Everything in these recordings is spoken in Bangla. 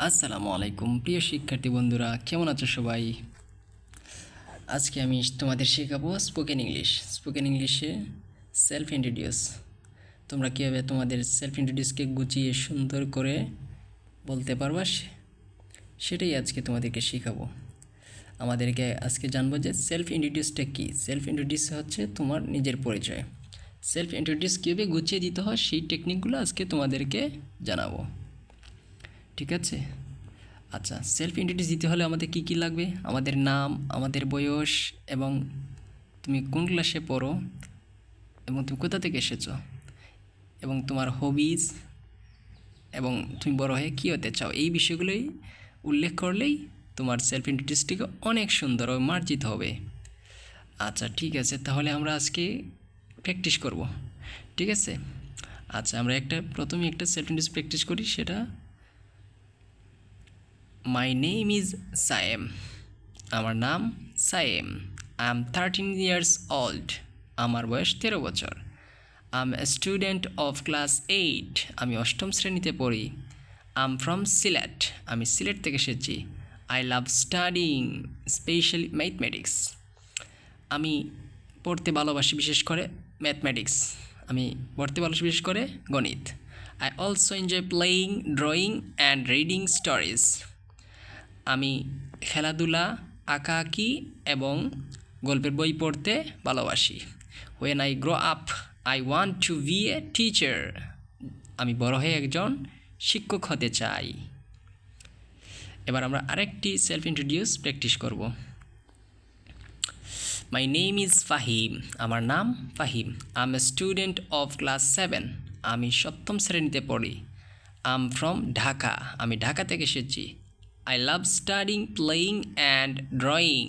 আসসালামু আলাইকুম। প্রিয় শিক্ষার্থী বন্ধুরা, কেমন আছো সবাই? আজকে আমি তোমাদের শেখাবো স্পোকেন ইংলিশ স্পোকেন ইংলিশে সেলফ ইন্ট্রোডিউস তোমরা কীভাবে তোমাদের সেলফ ইন্ট্রোডিউসকে গুছিয়ে সুন্দর করে বলতে পারবা সেটাই আজকে তোমাদেরকে শেখাবো। আমাদেরকে আজকে জানব যে সেলফ ইন্ট্রোডিউসটা কী? সেলফ ইন্ট্রোডিউস হচ্ছে তোমার নিজের পরিচয়। সেলফ ইন্ট্রোডিউস কীভাবে গুছিয়ে দিতে হয় সেই টেকনিকগুলো আজকে তোমাদেরকে জানাব। ঠিক আছে? আচ্ছা সেলফ ইন্ট্রোডিউস দিতে হলে আমাদের কী কী লাগবে? আমাদের নাম, আমাদের বয়স এবং তুমি কোন ক্লাসে পড়ো এবং তুমি কোথা থেকে এসেছ? এবং তোমার হবিজ এবং তুমি বড় হয়ে কী হতে চাও? এই বিষয়গুলোই উল্লেখ করলেই তোমার সেলফ ইন্ট্রোডিউসটিকে অনেক সুন্দর ও মার্জিত হবে। আচ্ছা ঠিক আছে, তাহলে আমরা আজকে প্র্যাকটিস করব। ঠিক আছে? আচ্ছা আমরা একটা, প্রথমে একটা সেলফ ইন্ট্রোডিউস প্র্যাকটিস করি, সেটা মাই নেম ইজ সায়েম আমার নাম Sayem I am thirteen years old আমার বয়স তেরো বছর। I am student of class eight আমি অষ্টম শ্রেণীতে পড়ি। আই এম ফ্রম সিলেট আমি সিলেট থেকে এসেছি। I love studying specially mathematics আমি পড়তে ভালোবাসি, বিশেষ করে ম্যাথমেটিক্স আমি পড়তে ভালোবাসি, বিশেষ করে গণিত। I also enjoy playing drawing and reading stories আমি খেলাধুলা আঁকা আঁকি এবং গল্পের বই পড়তে ভালোবাসি। When I grow up I want to be a teacher আমি বড় হয়ে একজন শিক্ষক হতে চাই। এবার আমরা আরেকটি সেলফ ইন্ট্রোডিউস প্র্যাকটিস করব। মাই নেম ইজ ফাহিম আমার নাম Fahim am a student of class seven আমি সপ্তম শ্রেণীতে পড়ি। আম ফ্রম ঢাকা আমি ঢাকা থেকে এসেছি। I love studying playing and drawing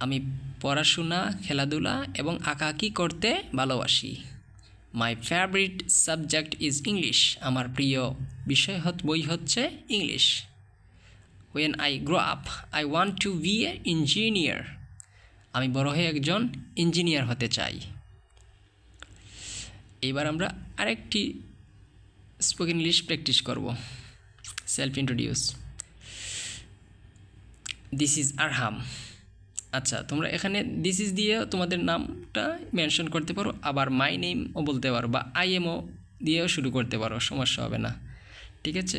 আমি পড়াশোনা, খেলাধুলা এবং আঁকাআঁকি করতে ভালোবাসি। My favourite subject is English আমার প্রিয় বিষয় বই হচ্ছে English when I grow up I want to be a engineer আমি বড় হয়ে একজন ইঞ্জিনিয়ার হতে চাই। এবার আমরা আরেকটি স্পোকেন ইংলিশ প্র্যাকটিস করব। Self introduce this is Arham আচ্ছা তোমরা এখানে দিস ইজ দিয়ে তোমাদের নামটা মেনশন করতে পারো, আবার মাই নেমও বলতে পারো, বা আই এমও দিয়েও শুরু করতে পারো, সমস্যা হবে না। ঠিক আছে?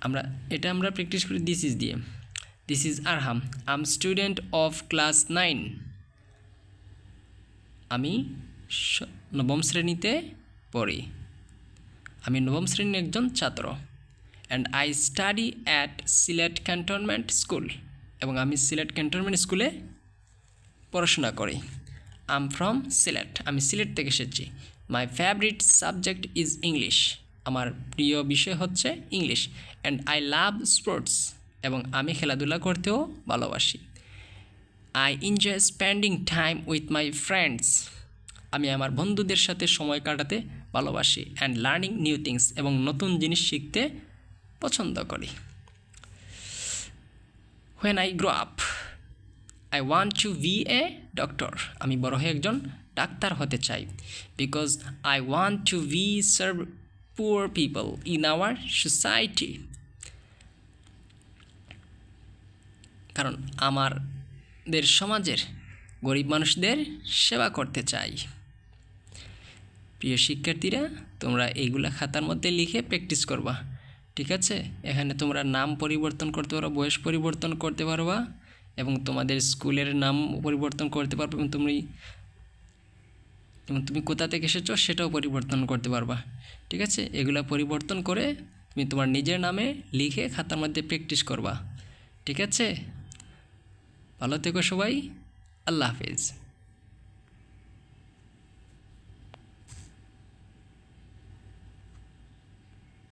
আমরা, এটা আমরা প্র্যাকটিস করি দিস ইজ দিয়ে। This is Arham am student of class nine আমি নবম শ্রেণীতে পড়ি। আমি নবম শ্রেণির একজন ছাত্র। And I study at Sylhet cantonment school এবং আমি সিলেট ক্যান্টনমেন্ট স্কুলে পড়াশোনা করি। আম ফ্রম সিলেট আমি সিলেট থেকে এসেছি। My favourite subject is English আমার প্রিয় বিষয় হচ্ছে English and I love sports এবং আমি খেলাধুলা করতেও ভালোবাসি। I enjoy spending time with my friends আমি আমার বন্ধুদের সাথে সময় কাটাতে ভালোবাসি। অ্যান্ড লার্নিং নিউ থিংস এবং নতুন জিনিস শিখতে পছন্দ করি। When I grow up I want to be a doctor আমি বড় হয়ে একজন ডাক্তার হতে চাই। Because I want to be serve poor people in our society কারণ আমাদের সমাজের গরিব মানুষদের সেবা করতে চাই। প্রিয় শিক্ষার্থীরা, তোমরা এইগুলা খাতার মধ্যে লিখে প্র্যাকটিস করবা। ঠিক আছে? এখানে তোমরা নাম পরিবর্তন করতে পারো, বয়স পরিবর্তন করতে পারবা এবং তোমাদের স্কুলের নাম পরিবর্তন করতে পারবে এবং তুমি এবং তুমি কোথা থেকে এসেছ সেটাও পরিবর্তন করতে পারবা। ঠিক আছে? এগুলা পরিবর্তন করে তুমি তোমার নিজের নামে লিখে খাতার মধ্যে প্র্যাকটিস করবা। ঠিক আছে? ভালো থেকো সবাই। আল্লাহ হাফিজ।